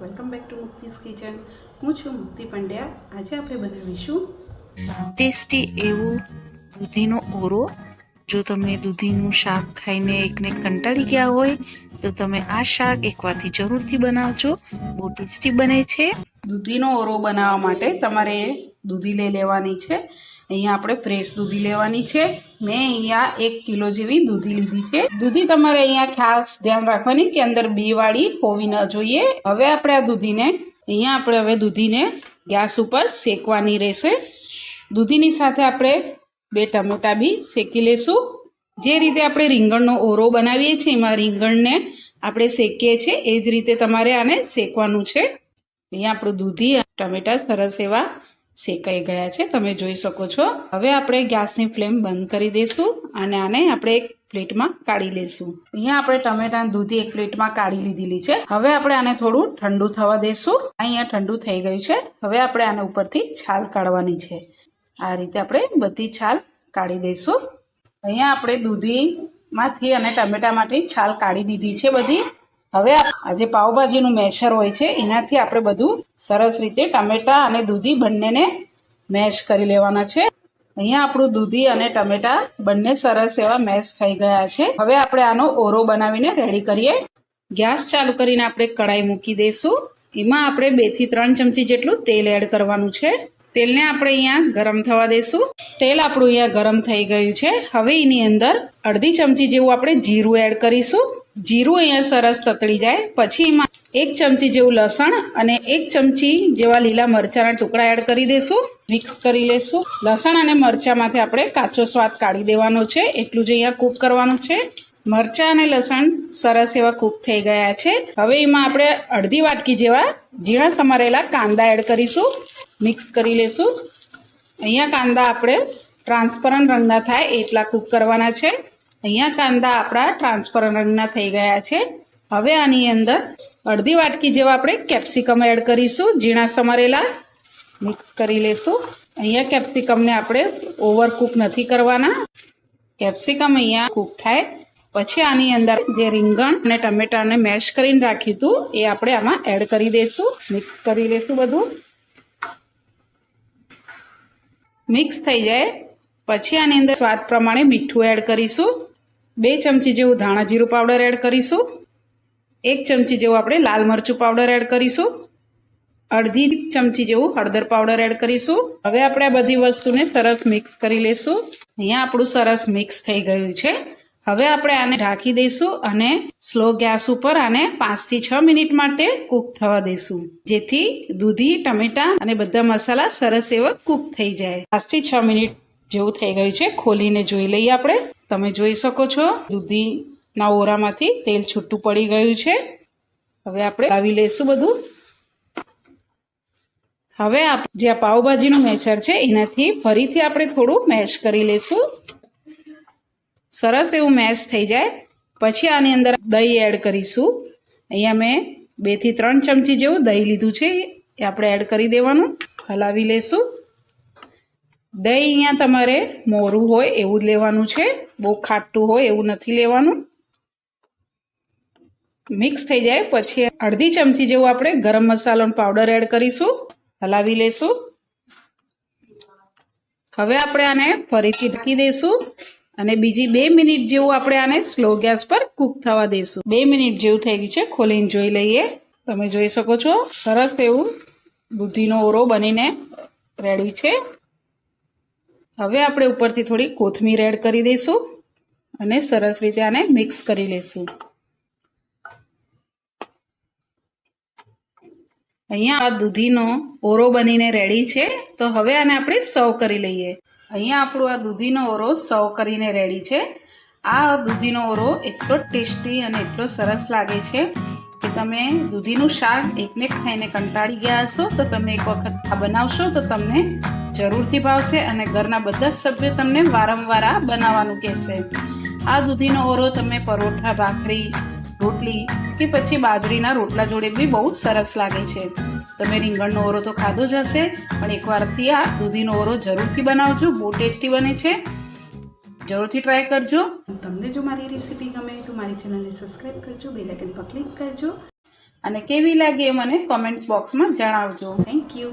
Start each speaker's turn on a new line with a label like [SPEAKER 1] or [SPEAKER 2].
[SPEAKER 1] Welcome back to Mukti's kitchen હું છું મુક્તિ પંડ્યા. આજે આપણે બનાવીશું
[SPEAKER 2] ટેસ્ટી એવું દૂધીનો ઓરો. જો તમે દૂધીનું શાક ખાઈને એકને કંટાળી ગયા હોય તો તમે આ શાક એકવારથી જરૂરથી બનાવજો. બહુ ટેસ્ટી બને છે.
[SPEAKER 1] દૂધીનો ઓરો બનાવવા માટે તમારે દૂધી લઈ લેવાની છે. અહીંયા આપણે ફ્રેશ દૂધી લેવાની છે. મેં અહીંયા એક કિલો જેવી દૂધી લીધી છે. દૂધી તમારે અહીંયા ખાસ ધ્યાન રાખવાની કે અંદર બી વાળી હોવી ન જોઈએ. હવે આપણે આ દૂધીને, અહીંયા આપણે હવે દૂધીને ગેસ ઉપર શેકવાની રહેશે. દૂધીની સાથે આપણે બે ટમેટા બી શેકી લેશું. જે રીતે આપણે રીંગણનો ઓરો બનાવીએ છીએ, એમાં રીંગણને આપણે શેકીએ છીએ, એ જ રીતે તમારે આને શેકવાનું છે. અહીંયા આપણું દૂધી ટમેટા સરસ એવા શેકાઈ ગયા છે, તમે જોઈ શકો છો. હવે આપણે ગેસની ફ્લેમ બંધ કરી દઈશું અને આને આપણે એક પ્લેટમાં કાઢી લઈશું. અહીંયા આપણે ટમેટા દૂધી એક પ્લેટમાં કાઢી લીધેલી છે. હવે આપણે આને થોડું ઠંડુ થવા દઈશું. અહીંયા ઠંડુ થઈ ગયું છે. હવે આપણે આને ઉપરથી છાલ કાઢવાની છે. આ રીતે આપણે બધી છાલ કાઢી દઈશું. અહીંયા આપણે દૂધીમાંથી અને ટમેટામાંથી છાલ કાઢી દીધી છે બધી. હવે આ જે પાઉભાજીનું મેશર હોય છે, એનાથી આપણે બધું સરસ રીતે ટમેટા અને દૂધી બંનેને મેશ કરી લેવાના છે. અહીંયા આપણું દૂધી અને ટમેટા બંને સરસ એવા મેશ થઈ ગયા છે. હવે આપણે આનો ઓરો બનાવીને રેડી કરીએ. ગેસ ચાલુ કરીને આપણે કઢાઈ મૂકી દઈશું. એમાં આપણે બેથી ત્રણ ચમચી જેટલું તેલ એડ કરવાનું છે. તેલને આપણે અહીંયા ગરમ થવા દઈશું. તેલ આપણું અહીંયા ગરમ થઈ ગયું છે. હવે એની અંદર અડધી ચમચી જેવું આપણે જીરું એડ કરીશું. જીરું અહીંયા સરસ તતળી જાય. પછી એમાં એક ચમચી જેવું લસણ અને એક ચમચી જેવા લીલા મરચાંના ટુકડા એડ કરી દઈશું મિક્સ કરી લેશું. લસણ અને મરચાંમાંથી આપણે કાચો સ્વાદ કાઢી દેવાનો છે. એટલું જ અહીંયા કૂક કરવાનું છે. મરચાં અને લસણ સરસ એવા કૂક થઈ ગયા છે. હવે એમાં આપણે અડધી વાટકી જેવા ઝીણા સમારેલા કાંદા એડ કરીશું. મિક્સ કરી લેશું. અહીંયા કાંદા આપણે ટ્રાન્સપરન્ટ રંગના થાય એટલા કૂક કરવાના છે. અહીંયા કાંદા આપણા રંગના થઈ ગયા છે. હવે આની અંદર અડધી વાટકી જેવા આપણે કેપ્સિકમ એડ કરીશું, ઝીણા સમારેલા. મિક્સ કરી લેશું. અહીંયા કેપ્સિકમને આપણે ઓવરકૂક નથી કરવાના. કેપ્સિકમ અહીંયા કૂક થાય. પછી આની અંદર જે રીંગણ અને ટમેટાને મેશ કરીને રાખ્યું હતું એ આપણે આમાં એડ કરી દઈશું મિક્સ કરી લઈશું બધું. મિક્સ થઈ જાય. પછી આની અંદર સ્વાદ પ્રમાણે મીઠું એડ કરીશું. બે ચમચી જેવું ધાણા જીરું પાવડર એડ કરીશું. એક ચમચી જેવું આપણે લાલ મરચું પાવડર એડ કરીશું. અડધી ચમચી જેવું હળદર પાવડર એડ કરીશું. હવે આપણે આ બધી વસ્તુને સરસ મિક્સ કરી લઈશું અહીંયા આપણું સરસ મિક્સ થઈ ગયું છે. હવે આપણે આને ઢાંકી દઈશું અને સ્લો ગેસ ઉપર આને પાંચથી છ મિનિટ માટે કૂક થવા દઈશું. જેથી દૂધી, ટમેટા અને બધા મસાલા સરસ એવા કૂક થઈ જાય. પાંચથી છ મિનિટ જેવું થઈ ગયું છે. ખોલીને જોઈ લઈએ આપણે. તમે જોઈ શકો છો, દૂધીના ઓરામાંથી તેલ છૂટું પડી ગયું છે. હવે આપણે આવી લઈશું બધું. હવે જે આ પાઉભાજીનું મેચર છે, એનાથી ફરીથી આપણે થોડું મેશ કરી લઈશું. સરસ એવું મેશ થઈ જાય. પછી આની અંદર દહીં એડ કરીશું. અહીંયા મેં બેથી ત્રણ ચમચી જેવું દહીં લીધું છે. એ આપણે એડ કરી દેવાનું. હલાવી લેશું દહીં અહીંયા તમારે મોરું હોય એવું જ લેવાનું છે. બહુ ખાટું હોય એવું નથી લેવાનું. મિક્સ થઈ જાય પછી અડધી ચમચી જેવું આપણે ગરમ મસાલાનો પાવડર એડ કરીશું. હલાવી લેશું. હવે આપણે આને ફરીથી ઢાંકી દઈશું અને બીજી બે મિનિટ જેવું આપણે આને સ્લો ગેસ પર કૂક થવા દઈશું બે મિનિટ જેવું થઈ ગયું છે, ખોલીને જોઈ લઈએ. તમે જોઈ શકો છો, સરસ એવું દૂધીનો ઓરો બનીને રેડી છે. હવે આપણે ઉપરથી થોડી કોથમીર એડ કરી દઈશું અને સરસ રીતે આને મિક્સ કરી લઈશું. અહીંયા આ દૂધીનો ઓરો બનીને રેડી છે, તો હવે આને આપણે સર્વ કરી લઈએ. અહીંયા આપણું આ દૂધીનો ઓરો સર્વ કરીને રેડી છે. આ દૂધીનો ઓરો એટલો ટેસ્ટી અને એટલો સરસ લાગે છે કે તમે દૂધીનું શાક એકને ખાઈને કંટાળી ગયા હશો, તો તમે એક વખત આ બનાવશો, તો તમને જરૂરથી ભાવશે અને ઘરના બધા જ સભ્યો તમને વારંવાર આ બનાવવાનું કહેશે. આ દૂધીનો ઓરો તમે પરોઠા ભાખરી રોટલી કે પછી બાજરીના રોટલા જોડે બી બહુ સરસ લાગે છે. તમે રીંગણનો ઓરો તો ખાધો જ હશે પણ એકવારથી આ દૂધીનો ઓરો જરૂરથી બનાવજો બહુ ટેસ્ટી બને છે. જરૂરથી ટ્રાય કરજો. તમને જો મારી રેસીપી ગમે તો મારી ચેનલને સબસ્ક્રાઈબ કરજો બે લાઇકન પર ક્લિક કરજો. અને કેવી લાગે એ મને કોમેન્ટ્સ બોક્સમાં જણાવજો. Thank you.